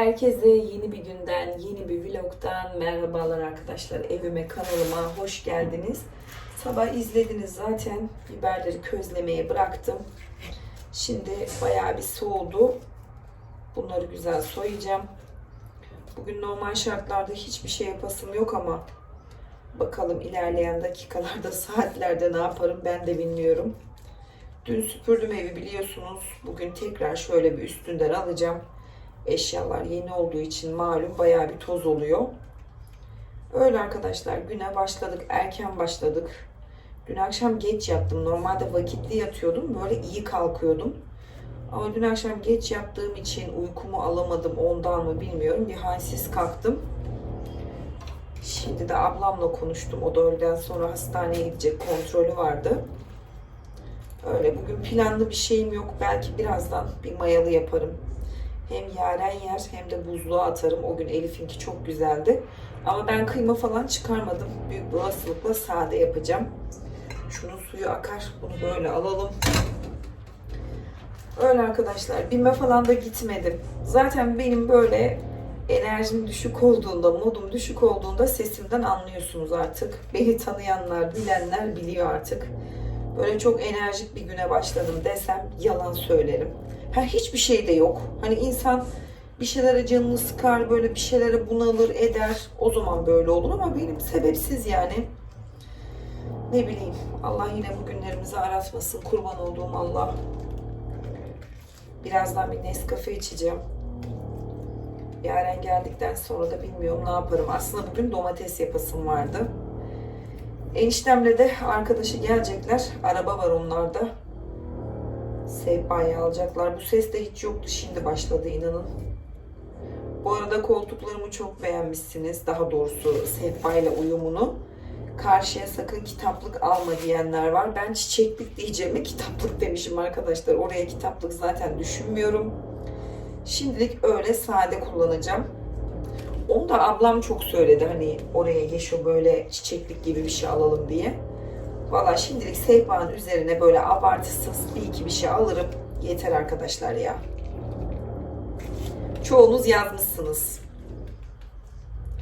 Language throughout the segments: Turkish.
Herkese yeni bir günden, yeni bir vlogdan merhabalar arkadaşlar. Evime, kanalıma hoş geldiniz. Sabah izlediniz zaten. Biberleri közlemeye bıraktım. Şimdi bayağı bir soğudu. Bunları güzel soyacağım. Bugün normal şartlarda hiçbir şey yapasım yok ama bakalım ilerleyen dakikalarda, saatlerde ne yaparım ben de bilmiyorum. Dün süpürdüm evi biliyorsunuz. Bugün tekrar şöyle bir üstünden alacağım. Eşyalar yeni olduğu için malum bayağı bir toz oluyor. Öyle arkadaşlar güne başladık. Erken başladık. Dün akşam geç yattım. Normalde vakitli yatıyordum. Böyle iyi kalkıyordum. Ama dün akşam geç yattığım için uykumu alamadım. Ondan mı bilmiyorum. Bir halsiz kalktım. Şimdi de ablamla konuştum. O da öğleden sonra hastaneye gidecek kontrolü vardı. Öyle bugün planlı bir şeyim yok. Belki birazdan bir mayalı yaparım. Hem yaren yer hem de buzluğa atarım. O gün Elif'inki çok güzeldi. Ama ben kıyma falan çıkarmadım. Büyük bir olasılıkla sade yapacağım. Şunun suyu akar. Bunu böyle alalım. Öyle arkadaşlar. Bime falan da gitmedim. Zaten benim böyle enerjim düşük olduğunda, modum düşük olduğunda sesimden anlıyorsunuz artık. Beni tanıyanlar, bilenler biliyor artık. Böyle çok enerjik bir güne başladım desem yalan söylerim. Ha hiçbir şey de yok. Hani insan bir şeylere canını sıkar, böyle bir şeylere bunalır, eder. O zaman böyle olur ama benim sebepsiz yani. Ne bileyim. Allah yine bu günlerimizi aratmasın. Kurban olduğum Allah. Birazdan bir Nescafe içeceğim. Yaren geldikten sonra da bilmiyorum ne yaparım. Aslında bugün domates yapasım vardı. Eniştemle de arkadaşı gelecekler. Araba var onlarda. Sehpayı alacaklar. Bu ses de hiç yoktu. Şimdi başladı inanın. Bu arada koltuklarımı çok beğenmişsiniz. Daha doğrusu sehpayla uyumunu. Karşıya sakın kitaplık alma diyenler var. Ben çiçeklik diyeceğime kitaplık demişim arkadaşlar. Oraya kitaplık zaten düşünmüyorum. Şimdilik öyle sade kullanacağım. Onu da ablam çok söyledi hani oraya yeşil böyle çiçeklik gibi bir şey alalım diye. Valla şimdilik sehpanın üzerine böyle abartısız bir iki bir şey alırım. Yeter arkadaşlar ya. Çoğunuz yazmışsınız.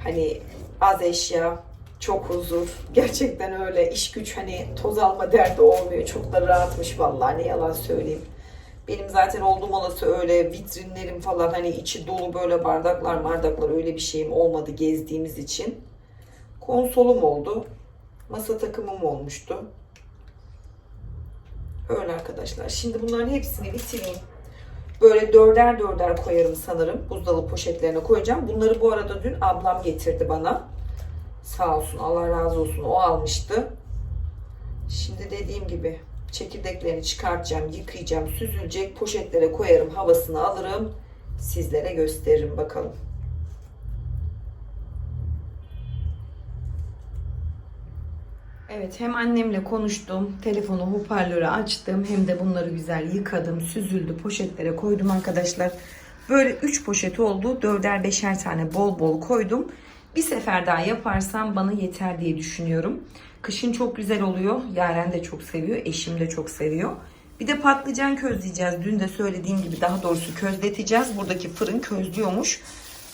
Hani az eşya, çok huzur. Gerçekten öyle iş güç hani toz alma derdi olmuyor. Çok da rahatmış vallahi ne yalan söyleyeyim. Benim zaten oldum olası öyle vitrinlerim falan hani içi dolu böyle bardaklar bardaklar öyle bir şeyim olmadı gezdiğimiz için. Konsolum oldu. Masa takımım olmuştu. Öyle arkadaşlar. Şimdi bunların hepsini bitireyim. Böyle dörder dörder koyarım sanırım. Buzdolabı poşetlerine koyacağım. Bunları bu arada dün ablam getirdi bana. Sağ olsun Allah razı olsun o almıştı. Şimdi dediğim gibi çekirdeklerini çıkartacağım, yıkayacağım, süzülecek, poşetlere koyarım, havasını alırım. Sizlere gösteririm bakalım. Evet hem annemle konuştum, telefonu hoparlörü açtım hem de bunları güzel yıkadım, süzüldü, poşetlere koydum arkadaşlar. Böyle 3 poşet oldu, 4'er 5'er tane bol bol koydum. Bir sefer daha yaparsam bana yeter diye düşünüyorum. Kışın çok güzel oluyor. Yaren de çok seviyor, eşim de çok seviyor. Bir de patlıcan közleyeceğiz. Dün de söylediğim gibi daha doğrusu közleteceğiz. Buradaki fırın közlüyormuş.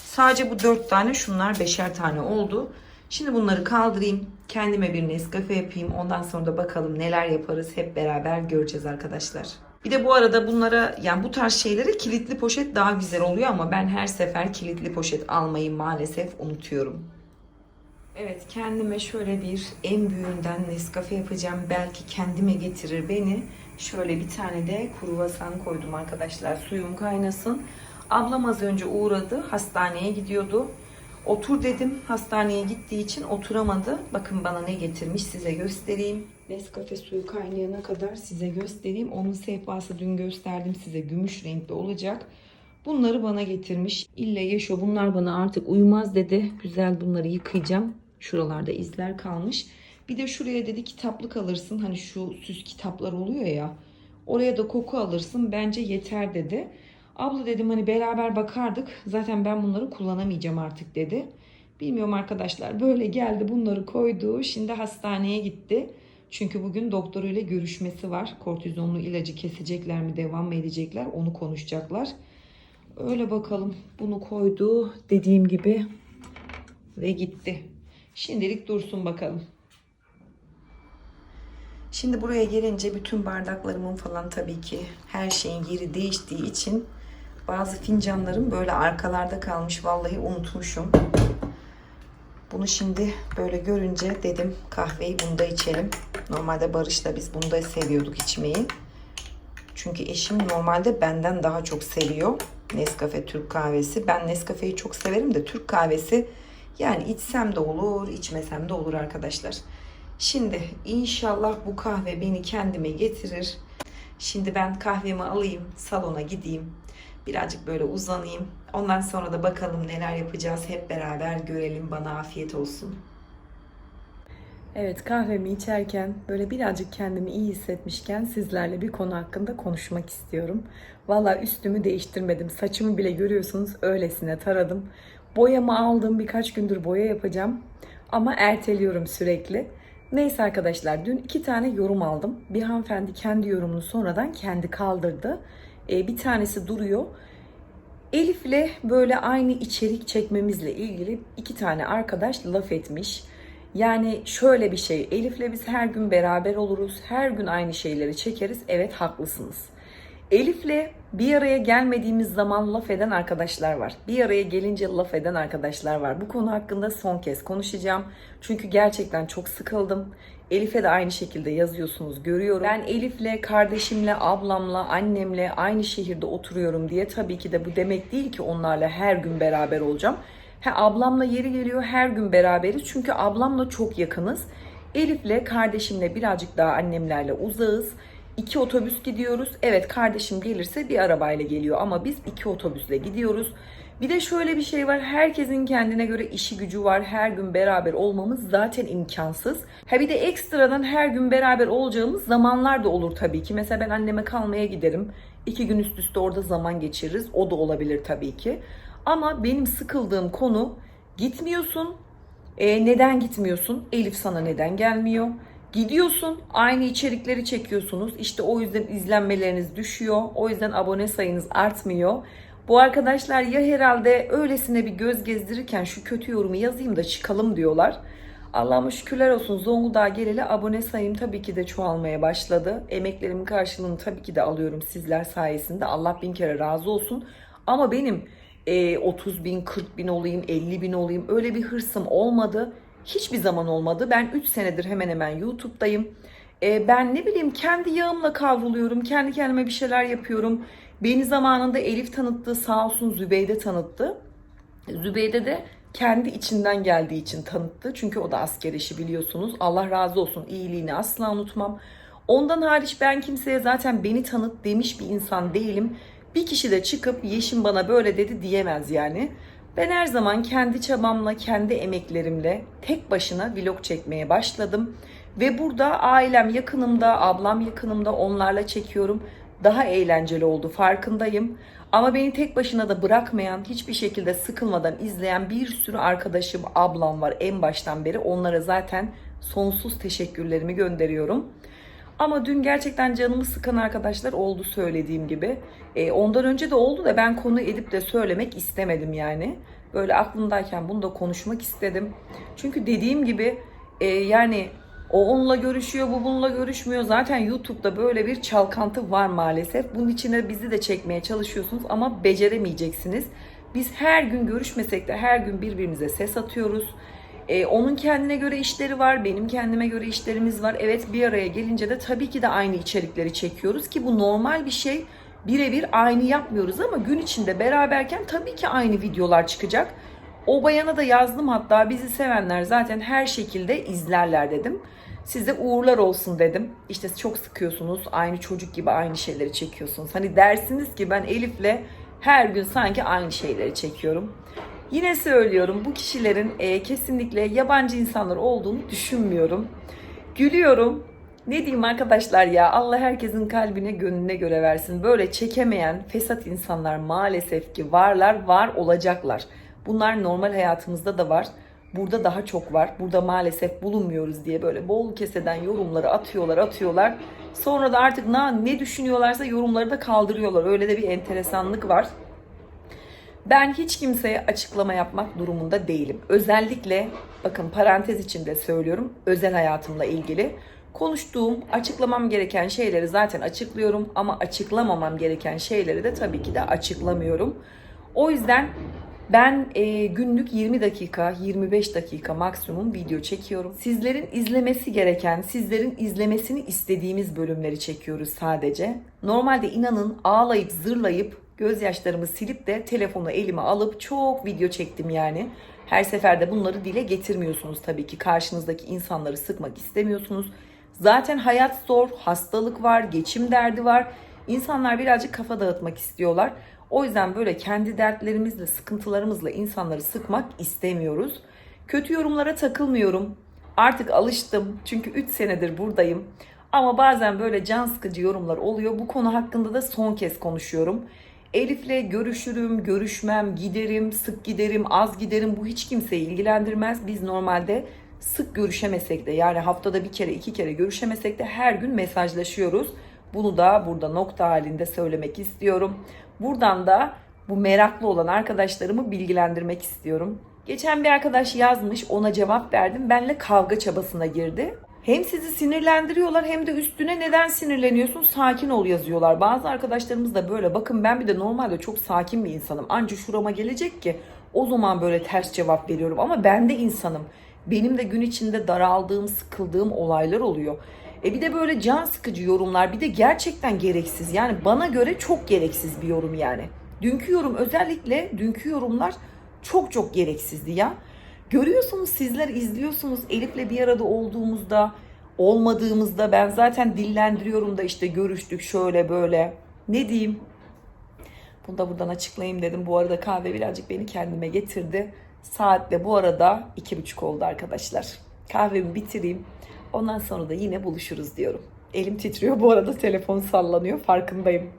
Sadece bu 4 tane şunlar 5'er tane oldu. Şimdi bunları kaldırayım. Kendime bir Nescafe yapayım. Ondan sonra da bakalım neler yaparız. Hep beraber göreceğiz arkadaşlar. Bir de bu arada bunlara yani bu tarz şeylere kilitli poşet daha güzel oluyor ama ben her sefer kilitli poşet almayı maalesef unutuyorum. Evet kendime şöyle bir en büyüğünden Nescafe yapacağım. Belki kendime getirir beni. Şöyle bir tane de kruvasan koydum arkadaşlar. Suyum kaynasın. Ablam az önce uğradı. Hastaneye gidiyordu. Otur dedim. Hastaneye gittiği için oturamadı. Bakın bana ne getirmiş size göstereyim. Nescafe suyu kaynayana kadar size göstereyim. Onun sehpası dün gösterdim size. Gümüş renkli olacak. Bunları bana getirmiş. İlle Yaşo bunlar bana artık uymaz dedi. Güzel bunları yıkayacağım. Şuralarda izler kalmış. Bir de şuraya dedi kitaplık alırsın. Hani şu süs kitaplar oluyor ya. Oraya da koku alırsın. Bence yeter dedi. Abla dedim hani beraber bakardık. Zaten ben bunları kullanamayacağım artık dedi. Bilmiyorum arkadaşlar. Böyle geldi bunları koydu. Şimdi hastaneye gitti. Çünkü bugün doktoruyla görüşmesi var. Kortizonlu ilacı kesecekler mi, devam mı edecekler onu konuşacaklar. Öyle bakalım. Bunu koydu dediğim gibi ve gitti. Şimdilik dursun bakalım. Şimdi buraya gelince bütün bardaklarımın falan tabii ki her şeyin yeri değiştiği için bazı fincanlarım böyle arkalarda kalmış. Vallahi unutmuşum. Bunu şimdi böyle görünce dedim kahveyi bunda içelim. Normalde Barış'la biz bunda seviyorduk içmeyi. Çünkü eşim normalde benden daha çok seviyor Nescafe Türk kahvesi. Ben Nescafe'yi çok severim de Türk kahvesi yani içsem de olur, içmesem de olur arkadaşlar. Şimdi inşallah bu kahve beni kendime getirir. Şimdi ben kahvemi alayım, salona gideyim. Birazcık böyle uzanayım. Ondan sonra da bakalım neler yapacağız hep beraber görelim. Bana afiyet olsun. Evet kahvemi içerken böyle birazcık kendimi iyi hissetmişken sizlerle bir konu hakkında konuşmak istiyorum. Valla üstümü değiştirmedim. Saçımı bile görüyorsunuz öylesine taradım. Boyamı aldım. Birkaç gündür boya yapacağım. Ama erteliyorum sürekli. Neyse arkadaşlar dün iki tane yorum aldım. Bir hanımefendi kendi yorumunu sonradan kendi kaldırdı. Ee, bir tanesi duruyor. Elif'le böyle aynı içerik çekmemizle ilgili iki tane arkadaş laf etmiş. Yani şöyle bir şey, Elif'le biz her gün beraber oluruz, her gün aynı şeyleri çekeriz. Evet haklısınız. Elif'le bir araya gelmediğimiz zaman laf eden arkadaşlar var. Bir araya gelince laf eden arkadaşlar var. Bu konu hakkında son kez konuşacağım. Çünkü gerçekten çok sıkıldım. Elif'e de aynı şekilde yazıyorsunuz görüyorum. Ben Elif'le, kardeşimle, ablamla, annemle aynı şehirde oturuyorum diye tabii ki de bu demek değil ki onlarla her gün beraber olacağım. He, ablamla yeri geliyor her gün beraberiz. Çünkü ablamla çok yakınız. Elif'le, kardeşimle birazcık daha annemlerle uzağız. İki otobüs gidiyoruz. Evet kardeşim gelirse bir arabayla geliyor ama biz iki otobüsle gidiyoruz. Bir de şöyle bir şey var. Herkesin kendine göre işi gücü var. Her gün beraber olmamız zaten imkansız. Ha bir de ekstradan her gün beraber olacağımız zamanlar da olur tabii ki. Mesela ben anneme kalmaya giderim. İki gün üst üste orada zaman geçiririz. O da olabilir tabii ki. Ama benim sıkıldığım konu gitmiyorsun. E, neden gitmiyorsun? Elif sana neden gelmiyor? Gidiyorsun aynı içerikleri çekiyorsunuz. İşte o yüzden izlenmeleriniz düşüyor. O yüzden abone sayınız artmıyor. Bu arkadaşlar ya herhalde öylesine bir göz gezdirirken şu kötü yorumu yazayım da çıkalım diyorlar. Allah'ıma şükürler olsun Zonguldak'a geleli abone sayım tabii ki de çoğalmaya başladı. Emeklerimin karşılığını tabii ki de alıyorum sizler sayesinde. Allah bin kere razı olsun. Ama benim e, 30 bin, 40 bin olayım, 50 bin olayım öyle bir hırsım olmadı. Hiçbir zaman olmadı. Ben 3 senedir hemen hemen YouTube'dayım. E, ben ne bileyim kendi yağımla kavruluyorum. Kendi kendime bir şeyler yapıyorum. Beni zamanında Elif tanıttı. Sağ olsun Zübeyde tanıttı. Zübeyde de kendi içinden geldiği için tanıttı. Çünkü o da asker işi biliyorsunuz. Allah razı olsun iyiliğini asla unutmam. Ondan hariç ben kimseye zaten beni tanıt demiş bir insan değilim. Bir kişi de çıkıp Yeşim bana böyle dedi diyemez yani. Ben her zaman kendi çabamla, kendi emeklerimle tek başına vlog çekmeye başladım. Ve burada ailem yakınımda, ablam yakınımda onlarla çekiyorum. Daha eğlenceli oldu farkındayım. Ama beni tek başına da bırakmayan, hiçbir şekilde sıkılmadan izleyen bir sürü arkadaşım, ablam var en baştan beri. Onlara zaten sonsuz teşekkürlerimi gönderiyorum. Ama dün gerçekten canımı sıkan arkadaşlar oldu söylediğim gibi. E, ondan önce de oldu da ben konu edip de söylemek istemedim yani. Böyle aklımdayken bunu da konuşmak istedim. Çünkü dediğim gibi e, yani o onunla görüşüyor, bu bununla görüşmüyor. Zaten YouTube'da böyle bir çalkantı var maalesef. Bunun içine bizi de çekmeye çalışıyorsunuz ama beceremeyeceksiniz. Biz her gün görüşmesek de her gün birbirimize ses atıyoruz. Ee, onun kendine göre işleri var, benim kendime göre işlerimiz var. Evet bir araya gelince de tabii ki de aynı içerikleri çekiyoruz ki bu normal bir şey. Birebir aynı yapmıyoruz ama gün içinde beraberken tabii ki aynı videolar çıkacak. O bayana da yazdım hatta bizi sevenler zaten her şekilde izlerler dedim. Size uğurlar olsun dedim. İşte çok sıkıyorsunuz. Aynı çocuk gibi aynı şeyleri çekiyorsunuz. Hani dersiniz ki ben Elif'le her gün sanki aynı şeyleri çekiyorum. Yine söylüyorum bu kişilerin e, kesinlikle yabancı insanlar olduğunu düşünmüyorum. Gülüyorum. Ne diyeyim arkadaşlar ya Allah herkesin kalbine gönlüne göre versin. Böyle çekemeyen fesat insanlar maalesef ki varlar, var olacaklar. Bunlar normal hayatımızda da var. Burada daha çok var. Burada maalesef bulunmuyoruz diye böyle bol keseden yorumları atıyorlar, atıyorlar. Sonra da artık ne, ne düşünüyorlarsa yorumları da kaldırıyorlar. Öyle de bir enteresanlık var. Ben hiç kimseye açıklama yapmak durumunda değilim. Özellikle bakın parantez içinde söylüyorum özel hayatımla ilgili. Konuştuğum, açıklamam gereken şeyleri zaten açıklıyorum ama açıklamamam gereken şeyleri de tabii ki de açıklamıyorum. O yüzden ben e, günlük 20 dakika, 25 dakika maksimum video çekiyorum. Sizlerin izlemesi gereken, sizlerin izlemesini istediğimiz bölümleri çekiyoruz sadece. Normalde inanın ağlayıp zırlayıp gözyaşlarımı silip de telefonu elime alıp çok video çektim yani. Her seferde bunları dile getirmiyorsunuz tabii ki. Karşınızdaki insanları sıkmak istemiyorsunuz. Zaten hayat zor, hastalık var, geçim derdi var. İnsanlar birazcık kafa dağıtmak istiyorlar. O yüzden böyle kendi dertlerimizle, sıkıntılarımızla insanları sıkmak istemiyoruz. Kötü yorumlara takılmıyorum. Artık alıştım. Çünkü 3 senedir buradayım. Ama bazen böyle can sıkıcı yorumlar oluyor. Bu konu hakkında da son kez konuşuyorum. Elif'le görüşürüm, görüşmem, giderim, sık giderim, az giderim. Bu hiç kimseyi ilgilendirmez. Biz normalde sık görüşemesek de yani haftada bir kere iki kere görüşemesek de her gün mesajlaşıyoruz. Bunu da burada nokta halinde söylemek istiyorum. Buradan da bu meraklı olan arkadaşlarımı bilgilendirmek istiyorum. Geçen bir arkadaş yazmış ona cevap verdim. Benle kavga çabasına girdi. Hem sizi sinirlendiriyorlar hem de üstüne neden sinirleniyorsun sakin ol yazıyorlar. Bazı arkadaşlarımız da böyle bakın ben bir de normalde çok sakin bir insanım. Anca şurama gelecek ki o zaman böyle ters cevap veriyorum. Ama ben de insanım. Benim de gün içinde daraldığım, sıkıldığım olaylar oluyor. E bir de böyle can sıkıcı yorumlar bir de gerçekten gereksiz. Yani bana göre çok gereksiz bir yorum yani. Dünkü yorum özellikle dünkü yorumlar çok çok gereksizdi ya. Görüyorsunuz sizler izliyorsunuz Elif'le bir arada olduğumuzda olmadığımızda ben zaten dillendiriyorum da işte görüştük şöyle böyle. Ne diyeyim? Bunu da buradan açıklayayım dedim. Bu arada kahve birazcık beni kendime getirdi. Saat de bu arada iki buçuk oldu arkadaşlar. Kahvemi bitireyim. Ondan sonra da yine buluşuruz diyorum. Elim titriyor bu arada telefon sallanıyor farkındayım.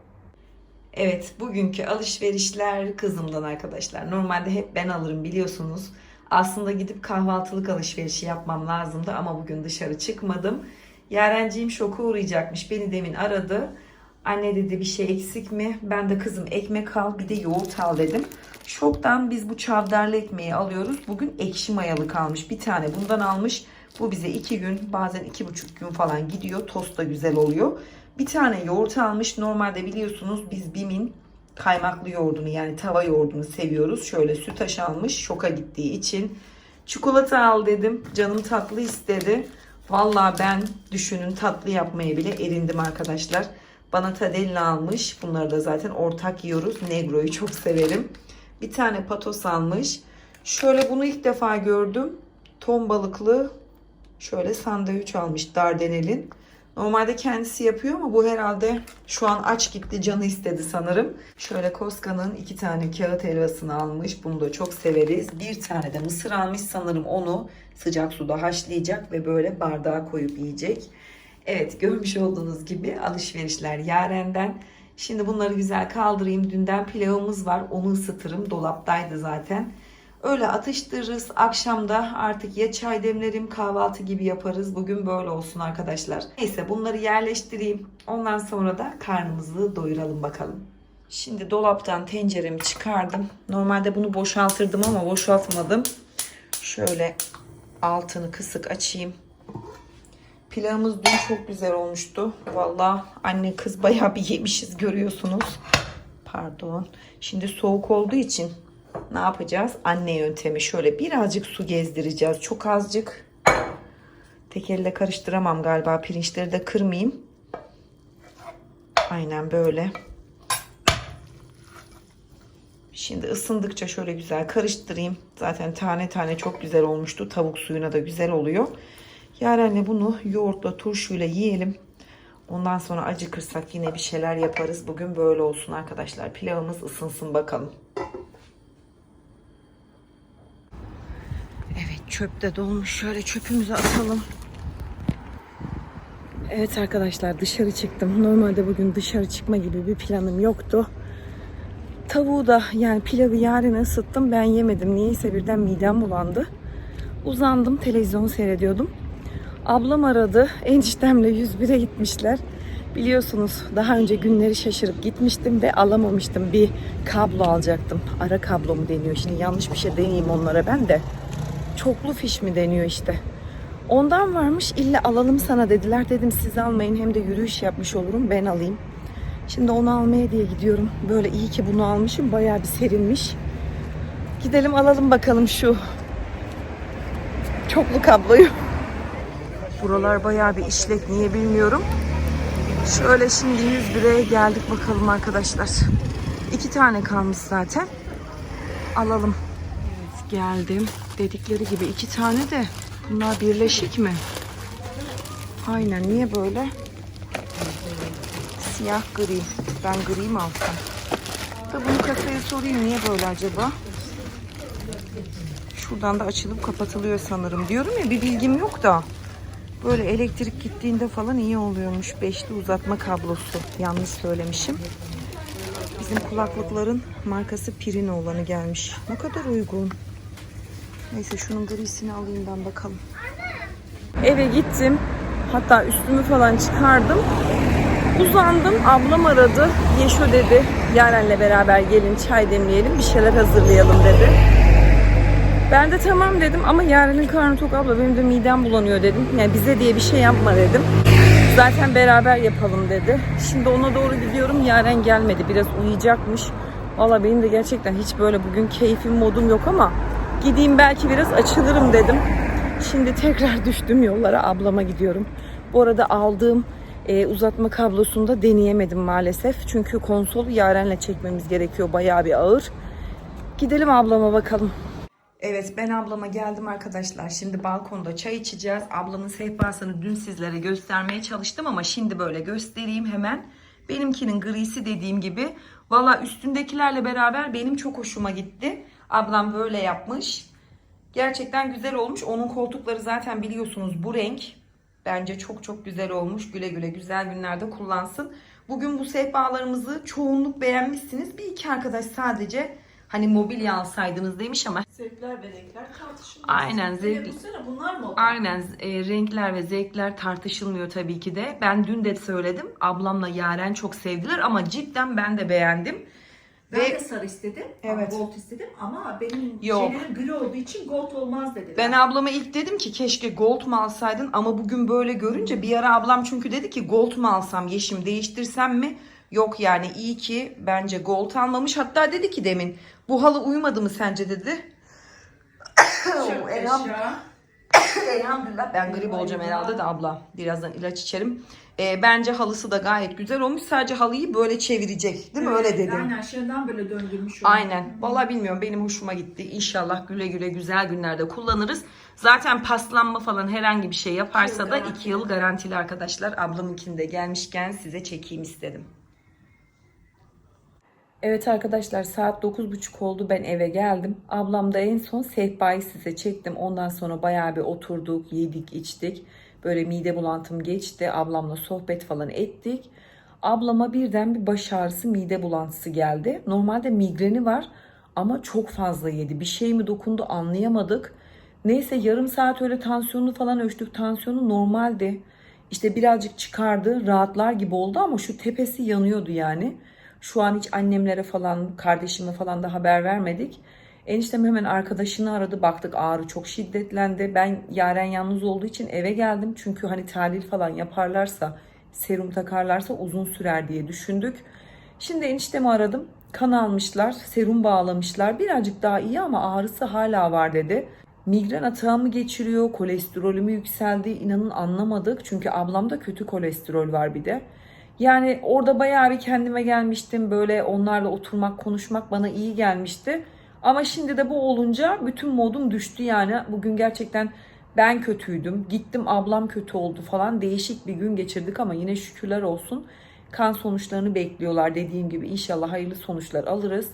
Evet bugünkü alışverişler kızımdan arkadaşlar. Normalde hep ben alırım biliyorsunuz. Aslında gidip kahvaltılık alışverişi yapmam lazımdı ama bugün dışarı çıkmadım. Yarenciğim şoka uğrayacakmış. Beni demin aradı. Anne dedi bir şey eksik mi? Ben de kızım ekmek al bir de yoğurt al dedim. Şoktan biz bu çavdarlı ekmeği alıyoruz. Bugün ekşi mayalı kalmış. Bir tane bundan almış. Bu bize iki gün bazen iki buçuk gün falan gidiyor. Tost da güzel oluyor. Bir tane yoğurt almış. Normalde biliyorsunuz biz Bim'in kaymaklı yoğurdunu yani tava yoğurdunu seviyoruz. Şöyle sütaş almış şoka gittiği için. Çikolata al dedim. Canım tatlı istedi. Vallahi ben düşünün tatlı yapmaya bile erindim arkadaşlar. Bana tadella almış. Bunları da zaten ortak yiyoruz. Negro'yu çok severim. Bir tane patos almış. Şöyle bunu ilk defa gördüm. Ton balıklı şöyle sandviç almış Dardanel'in. Normalde kendisi yapıyor ama bu herhalde şu an aç gitti canı istedi sanırım. Şöyle Koska'nın iki tane kağıt helvasını almış. Bunu da çok severiz. Bir tane de mısır almış sanırım onu sıcak suda haşlayacak ve böyle bardağa koyup yiyecek. Evet görmüş olduğunuz gibi alışverişler Yaren'den. Şimdi bunları güzel kaldırayım. Dünden pilavımız var. Onu ısıtırım. Dolaptaydı zaten. Öyle atıştırırız. Akşamda artık ya çay demlerim kahvaltı gibi yaparız. Bugün böyle olsun arkadaşlar. Neyse bunları yerleştireyim. Ondan sonra da karnımızı doyuralım bakalım. Şimdi dolaptan tenceremi çıkardım. Normalde bunu boşaltırdım ama boşaltmadım. Şöyle altını kısık açayım. Pilavımız dün çok güzel olmuştu. Valla anne kız bayağı bir yemişiz görüyorsunuz. Pardon. Şimdi soğuk olduğu için ne yapacağız? Anne yöntemi. Şöyle birazcık su gezdireceğiz. Çok azıcık. Tek karıştıramam galiba. Pirinçleri de kırmayayım. Aynen böyle. Şimdi ısındıkça şöyle güzel karıştırayım. Zaten tane tane çok güzel olmuştu. Tavuk suyuna da güzel oluyor. Yarenle bunu yoğurtla turşuyla yiyelim. Ondan sonra acıkırsak yine bir şeyler yaparız. Bugün böyle olsun arkadaşlar. Pilavımız ısınsın bakalım. Çöp de dolmuş. Şöyle çöpümüzü atalım. Evet arkadaşlar dışarı çıktım. Normalde bugün dışarı çıkma gibi bir planım yoktu. Tavuğu da yani pilavı yarın ısıttım. Ben yemedim. Niyeyse birden midem bulandı. Uzandım televizyon seyrediyordum. Ablam aradı. Eniştemle 101'e gitmişler. Biliyorsunuz daha önce günleri şaşırıp gitmiştim ve alamamıştım. Bir kablo alacaktım. Ara kablo mu deniyor? Şimdi yanlış bir şey deneyeyim onlara ben de. Çoklu fiş mi deniyor işte. Ondan varmış illa alalım sana dediler. Dedim siz almayın hem de yürüyüş yapmış olurum ben alayım. Şimdi onu almaya diye gidiyorum. Böyle iyi ki bunu almışım. Bayağı bir serinmiş. Gidelim alalım bakalım şu çoklu kabloyu. Buralar bayağı bir işlek niye bilmiyorum. Şöyle şimdi 101'e geldik bakalım arkadaşlar. İki tane kalmış zaten. Alalım. Evet geldim. Dedikleri gibi iki tane de bunlar birleşik mi? Aynen niye böyle? Siyah gri. Ben gri mi alsam? Da bunu kasaya sorayım niye böyle acaba? Şuradan da açılıp kapatılıyor sanırım. Diyorum ya bir bilgim yok da. Böyle elektrik gittiğinde falan iyi oluyormuş. Beşli uzatma kablosu. Yanlış söylemişim. Bizim kulaklıkların markası Pirino olanı gelmiş. Ne kadar uygun. Neyse şunun grisini alayım ben bakalım. Eve gittim. Hatta üstümü falan çıkardım. Uzandım. Ablam aradı. Yeşo dedi. Yaren'le beraber gelin çay demleyelim. Bir şeyler hazırlayalım dedi. Ben de tamam dedim ama Yaren'in karnı tok abla benim de midem bulanıyor dedim. Yani bize diye bir şey yapma dedim. Zaten beraber yapalım dedi. Şimdi ona doğru gidiyorum. Yaren gelmedi. Biraz uyuyacakmış. Valla benim de gerçekten hiç böyle bugün keyfim modum yok ama gideyim belki biraz açılırım dedim. Şimdi tekrar düştüm yollara ablama gidiyorum. Bu arada aldığım e, uzatma kablosunu da deneyemedim maalesef. Çünkü konsolu Yaren'le çekmemiz gerekiyor. Bayağı bir ağır. Gidelim ablama bakalım. Evet ben ablama geldim arkadaşlar. Şimdi balkonda çay içeceğiz. Ablamın sehpasını dün sizlere göstermeye çalıştım ama şimdi böyle göstereyim hemen. Benimkinin grisi dediğim gibi. Valla üstündekilerle beraber benim çok hoşuma gitti. Ablam böyle yapmış. Gerçekten güzel olmuş. Onun koltukları zaten biliyorsunuz bu renk. Bence çok çok güzel olmuş. Güle güle güzel günlerde kullansın. Bugün bu sehpalarımızı çoğunluk beğenmişsiniz. Bir iki arkadaş sadece hani mobilya alsaydınız demiş ama Zevkler ve renkler tartışılmaz. Aynen, zevk- Bu bunlar mı oldu? Aynen e, renkler ve zevkler tartışılmıyor tabii ki de. Ben dün de söyledim. Ablamla Yaren çok sevdiler ama cidden ben de beğendim. Ben Ve de sarı istedim. Evet. Ama gold istedim ama benim Yok. şeylerim gri olduğu için gold olmaz dediler. ben ablama ilk dedim ki keşke gold mu alsaydın ama bugün böyle görünce bir ara ablam çünkü dedi ki gold mu alsam yeşim değiştirsem mi? Yok yani iyi ki bence gold almamış. Hatta dedi ki demin bu halı uyumadı mı sence dedi. Çok Elham- yaşa. Elhamdülillah ben grip olacağım herhalde de abla. Birazdan ilaç içerim. Ee, bence halısı da gayet güzel olmuş. Sadece halıyı böyle çevirecek. Değil mi? Öyle dedim. Aynen aşağıdan böyle döndürmüş. onu. Aynen. Vallahi bilmiyorum benim hoşuma gitti. İnşallah güle güle güzel günlerde kullanırız. Zaten paslanma falan herhangi bir şey yaparsa Yok, da garantili. 2 yıl garantili arkadaşlar. Ablamınkini de gelmişken size çekeyim istedim. Evet arkadaşlar saat 9.30 oldu ben eve geldim. Ablam da en son sehpayı size çektim. Ondan sonra bayağı bir oturduk, yedik, içtik. Böyle mide bulantım geçti. Ablamla sohbet falan ettik. Ablama birden bir baş ağrısı, mide bulantısı geldi. Normalde migreni var ama çok fazla yedi. Bir şey mi dokundu anlayamadık. Neyse yarım saat öyle tansiyonunu falan ölçtük. Tansiyonu normaldi. İşte birazcık çıkardı, rahatlar gibi oldu ama şu tepesi yanıyordu yani. Şu an hiç annemlere falan, kardeşime falan da haber vermedik. Eniştem hemen arkadaşını aradı. Baktık ağrı çok şiddetlendi. Ben Yaren yalnız olduğu için eve geldim. Çünkü hani tahlil falan yaparlarsa, serum takarlarsa uzun sürer diye düşündük. Şimdi eniştemi aradım. Kan almışlar, serum bağlamışlar. Birazcık daha iyi ama ağrısı hala var dedi. Migren atağı mı geçiriyor, kolesterolü yükseldi inanın anlamadık. Çünkü ablamda kötü kolesterol var bir de. Yani orada bayağı bir kendime gelmiştim. Böyle onlarla oturmak, konuşmak bana iyi gelmişti. Ama şimdi de bu olunca bütün modum düştü yani. Bugün gerçekten ben kötüydüm. Gittim ablam kötü oldu falan. Değişik bir gün geçirdik ama yine şükürler olsun. Kan sonuçlarını bekliyorlar dediğim gibi. İnşallah hayırlı sonuçlar alırız.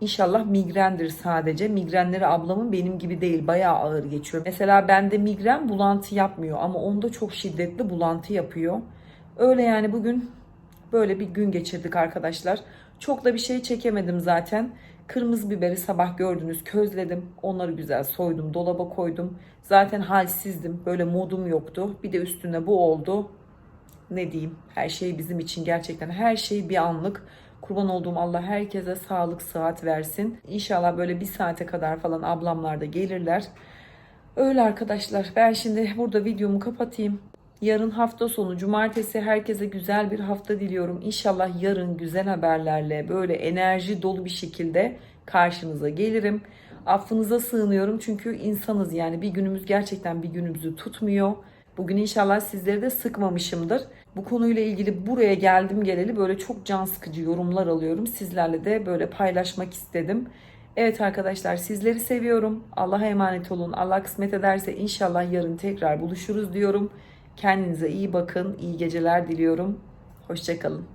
İnşallah migrendir sadece. Migrenleri ablamın benim gibi değil. Bayağı ağır geçiyor. Mesela bende migren bulantı yapmıyor ama onda çok şiddetli bulantı yapıyor. Öyle yani bugün böyle bir gün geçirdik arkadaşlar. Çok da bir şey çekemedim zaten. Kırmızı biberi sabah gördünüz közledim. Onları güzel soydum, dolaba koydum. Zaten halsizdim. Böyle modum yoktu. Bir de üstüne bu oldu. Ne diyeyim? Her şey bizim için gerçekten her şey bir anlık. Kurban olduğum Allah herkese sağlık, sıhhat versin. İnşallah böyle bir saate kadar falan ablamlar da gelirler. Öyle arkadaşlar. Ben şimdi burada videomu kapatayım. Yarın hafta sonu cumartesi herkese güzel bir hafta diliyorum. İnşallah yarın güzel haberlerle böyle enerji dolu bir şekilde karşınıza gelirim. Affınıza sığınıyorum çünkü insanız yani bir günümüz gerçekten bir günümüzü tutmuyor. Bugün inşallah sizleri de sıkmamışımdır. Bu konuyla ilgili buraya geldim geleli böyle çok can sıkıcı yorumlar alıyorum. Sizlerle de böyle paylaşmak istedim. Evet arkadaşlar sizleri seviyorum. Allah'a emanet olun. Allah kısmet ederse inşallah yarın tekrar buluşuruz diyorum. Kendinize iyi bakın. İyi geceler diliyorum. Hoşçakalın.